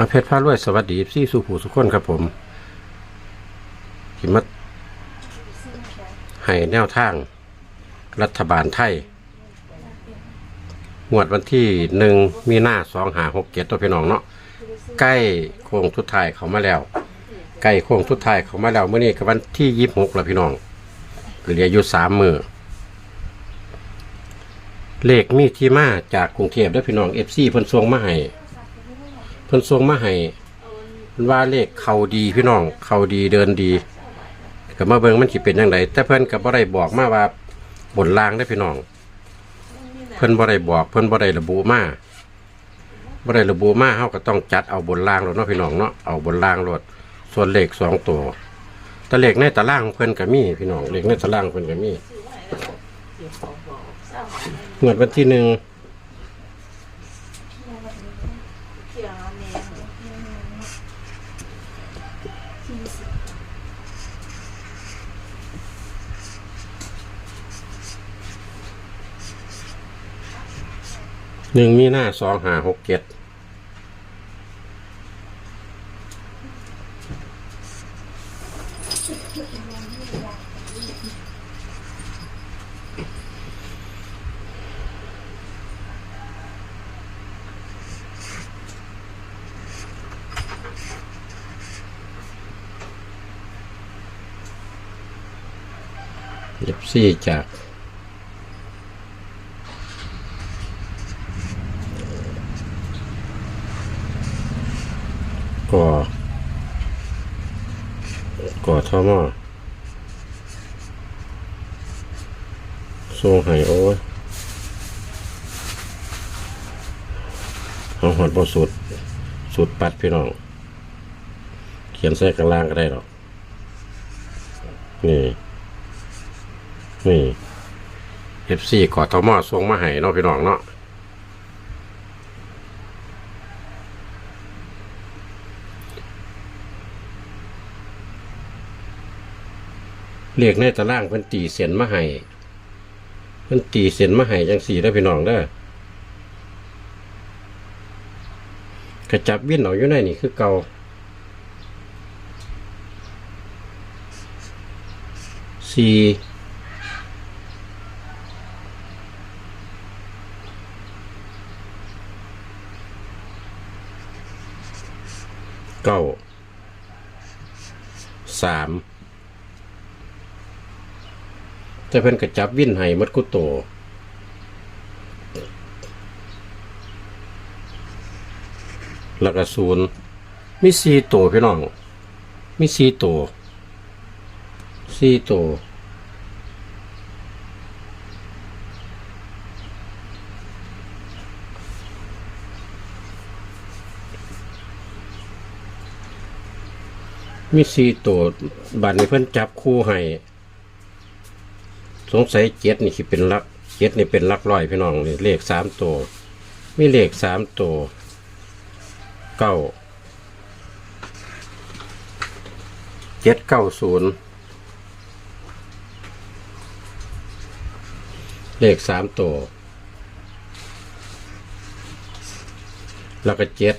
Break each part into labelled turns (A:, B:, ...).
A: อาเพชรพารวยสวัสดีซี่สุผูสุขคนครับผมขิมาให้แนวทาง รัฐบาลไทยงวดวันที่หนึ่งมีหน้าสองหาหกเจ็ดตัวพี่น้องเนาะใกล้โค้งทุดท้ายเขามาแล้วใกล้โค้งทุดท้ายเขามาแล้วเมื่อนี้กับวันที่ยี่สิบหกแล้วพี่น้องเหลืออยู่สามมือเลขมีที่มาจากกรุงเทพแล้วยพี่น้องเอฟซีเพิ่นส่งมาให้ เพิ่นส่งมาให้เพิ่นว่าเลขเขาดีพี่น้อง เขาดีเดินดีก็มาเบิ่งมันสิเป็นจังไดแต่เพิ่นก็บ่ได้บอกมาว่าบนล่างได้พี่น้อง เพิ่นบ่ได้บอก เพิ่นบ่ได้ระบุมาบ่ได้ระบุมาเฮาก็ต้องจัดเอาบนล่างโลดเนาะพี่น้องเนาะเอาบนล่างโลดส่วนเลขสองตัวแต่เลขในตารางเพิ่นก็มีพี่น้องเลขในตารางเพิ่นก็มีงวดวันที่หนึ่ง หนึ่งมีหน้าสองหาหกเจ็ดเย็บซี่จาก ก่อก่อท่อมอโซ่ไห้โอ้ยเอาหอดบอสุด สุดปัดพี่น้อง เขียนใส่กลางล่างก็ได้หรอก นี่ นี่เอฟซีก่อท่อมอทรงมาให้เนาะพี่น้องเนาะ เรียกในตารางเพิ่นตีเสียนมาให้เพิ่นตีเสียนมาให้จังสี่ได้พี่น้องเด้อกระจับวิ่นเอาอยู่ในนี่คือเก่าสี่เก้าสาม แต่เพิ่นก็จับวิ่นให้หมดกุโตแล้วก็ศูนย์มีสี่ตัวพี่น้อง มีสี่ตัวสี่ตัวมีสี่ตัวบัดนี้เพิ่อนจับคู่ให้ สงสัยเจ็ดนี่คือเป็นลักเจ็ดนี่เป็นลักร้อยพี่น้องนี่เลขสามตัวมีเลขสามตัวเก้าเจ็ดเก้าศูนย์เลขสามตัวแล้วก็เจ็ด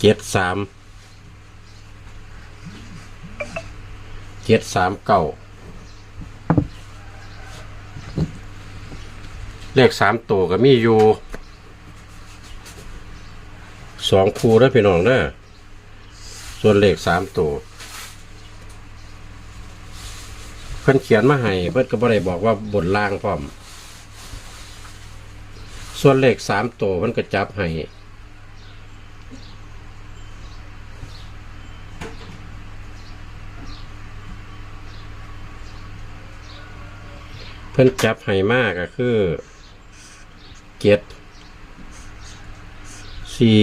A: เจ็ดสาม เจ็ดสามเก้าเลขสามตัวก็มีอยู่สองคู่แล้วพี่น้องเด้อส่วนเลขสามตัวเพิ่นเขียนมาให้เพิ่นก็บ่ได้บอกว่าบนล่างพร้อม ส่วนเลขสามตัวเพิ่นก็จับให้ เพิ่นจับไห้มากก็คือเจ็ดสี่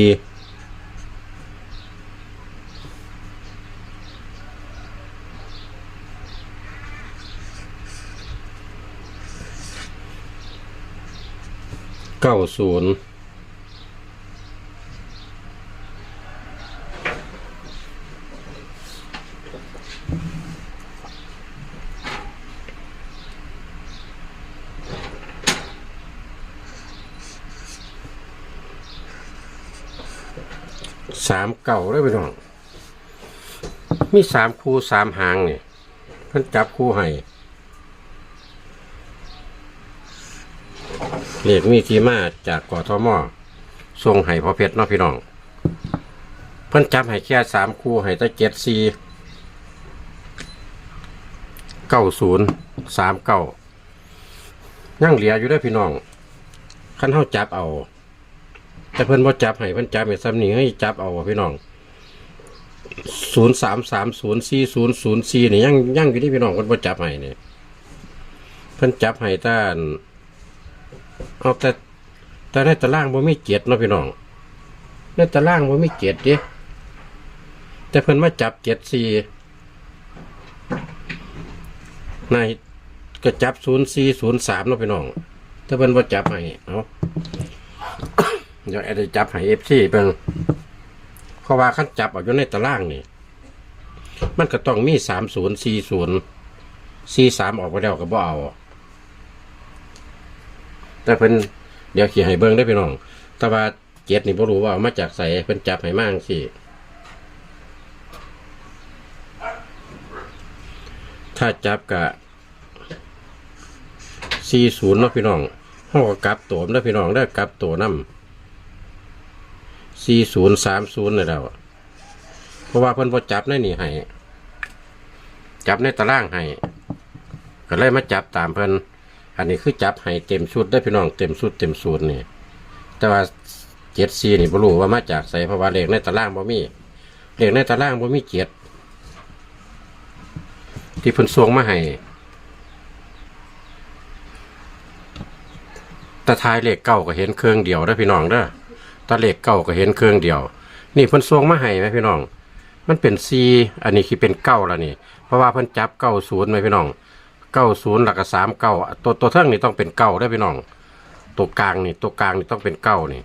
A: เก้าศูนย์ สามเก่าได้พี่น้อง มีสามคู่สามหางเนี่เพิ่นจับคู่ให้เหลขมีที่มาจากกอทมส่งให้พอเพชรเนาะพี่น้อง เพิ่นจับให้แค่สามคู่ให้แต่เจ็ดสี่เก้าศูนย์สามเก้ายังเหลืออยู่ได้พี่น้องขั้นเฮาจับเอา แต่เพิ่นบ่จับให้เพิ่นจับให้ซ้ำนี้ให้จับเอาอะพี่น้องศูนย์สามสามศูนย์สี่ศูนย์ศูนย์สี่นี่ยังยังอยู่ที่พี่น้องเพิ่นบ่จับให้นี่เพิ่นจับให้ต้านเอาแต่แต่ในตารางบ่มีเจ็ดเนาะพี่น้องในตารางบ่มีเจ็ดดิแต่เพิ่นมาจับเจ็ดสี่ในก็จับศูนย์สี่ศูนย์สามเนาะพี่น้องแต่เพิ่นบ่จับให้เอา เดี๋ยวแอดจะจับให้เอฟซีเป็นเพราะว่าขั้นจับเอาอยู่ในตารางนี่ มันก็ต้องมีสามศูนย์สี่ศูนย์สี่สามออกไปแล้วก็บ่เอา แต่เพิ่นเดี๋ยวขี่ให้เบิ้งได้พี่น้อง แต่ว่าเจ็ดนี่บ่รู้ว่าเอามาจากใส่เพิ่นจับให้มากสิถ้าจับกะสี่ศูนย์เนาะพี่น้องห้องกลับตัวนะพี่น้องได้กลับตัวนำ สี่ศูนย์สามศูนย์นี่แล้วเพราะว่าเพิ่นพอจับในนี่ให้จับในตารางให้ก็เลยมาจับตามเพิ่นอันนี้คือจับให้เต็มชุดได้พี่น้องเต็มชุดเต็มศูนย์นี่แต่ว่าเจ็ดซีนี่บรู้ว่ามาจากใส่เพราะว่าเลขในตารางบ่มีเลขในตารางบ่มีเจ็ดที่เพิ่นส่งมาให้แตะทายเลขเก้าก็เห็นเครื่องเดียวได้พี่น้องเด้อ ตาเลขเก้าก็เห็นเครื่องเดียว นี่เพิ่นส่งมาให้ไหมพี่น้อง มันเป็นซีอันนี้คือเป็นเก้าแล้วนี่ เพราะว่าเพิ่นจับเก้าศูนย์ไหมพี่น้องเก้าศูนย์หลักสามเก้าตัวตัวเท่งนี่ต้องเป็นเก้าได้พี่น้อง ตัวกลางนี่ตัวกลางนี่ต้องเป็นเก้านี่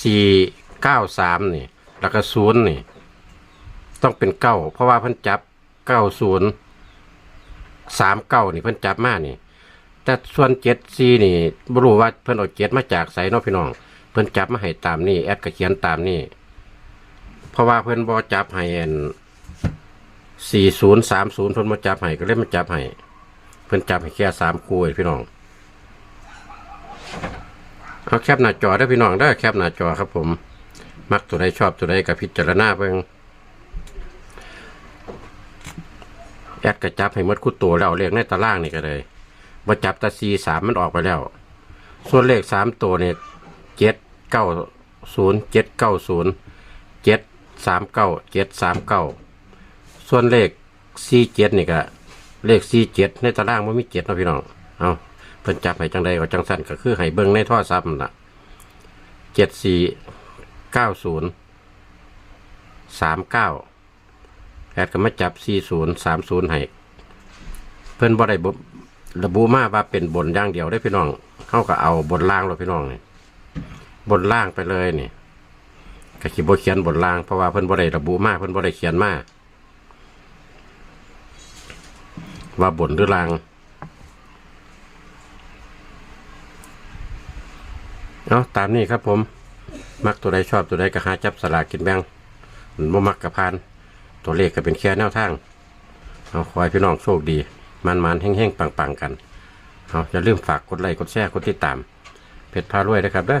A: สี่เก้าสามนี่หลักศูนย์นี่ ต้องเป็นเก้าเพราะว่าเพิ่นจับเก้าศูนย์สามเก้านี่เพิ่นจับมานี่ แต่ส่วนเจ็ดซีนี่บ่รู้ว่าเพิ่นเอาเจ็ดมาจากไสเนาะพี่น้อง เพิ่นจับมาให้ตามนี่แอดก็เขียนตามนี่เพราะว่าเพิ่นบ่จับให้อันสี่ศูนย์สามศูนย์เพิ่นมาจับให้ก็เลยมาจับให้เพิ่นจับให้แค่สามคู่เองพี่น้องเอาแคปหน้าจอได้พี่น้องได้แคปหน้าจอครับ ผม มักตัวใดชอบตัวใดก็พิจารณาเบิ่งแอดก็จับให้มดคู่ตัวแล้วเลขในตารางนี่ก็เลยบ่จับตาซีสามมันออกไปแล้ว ส่วนเลขสามตัวเนี่ย เจ็ดเก้าศูนย์เจ็ดเก้าศูนย์เจ็ดสามเก้าเจ็ดสามเก้าส่วนเลขสี่เจ็ดนี่ก็เลขสี่เจ็ดในตารางมันมีเจ็ดนะพี่น้องเอาเพิ่นจับให้จังใดก็จังสั้นก็คือให้เบิ่งในท่อซับน่ะเจ็ดสี่เก้าศูนย์สามเก้าแอดก็มาจับสี่ศูนย์สามศูนย์ให้เพิ่นบ่ได้บระบุมาว่าเป็นบนอย่างเดียวได้พี่น้องเขาก็เอาบนล่างเลยพี่น้องนี่ บนล่างไปเลยนี่ก็ขีบเขียนบนล่างเพราะว่าเพิ่นบ่ได้ระบุมากเพิ่นบ่ได้เขียนมากว่าบนหรือล่างเอาตามนี้ครับผม มักตัวใดชอบตัวใดก็หาจับสลากกินแบ่งมันบ่มักกับพานตัวเลขก็เป็นแค่แนวทางเอาขอให้พี่น้องโชคดี มันมันๆแห้งๆ ปังๆ กันเอาอย่าลืมฝากกดไลค์กดแชร์กดติดตาม เพชรพารวยนะครับเด้อ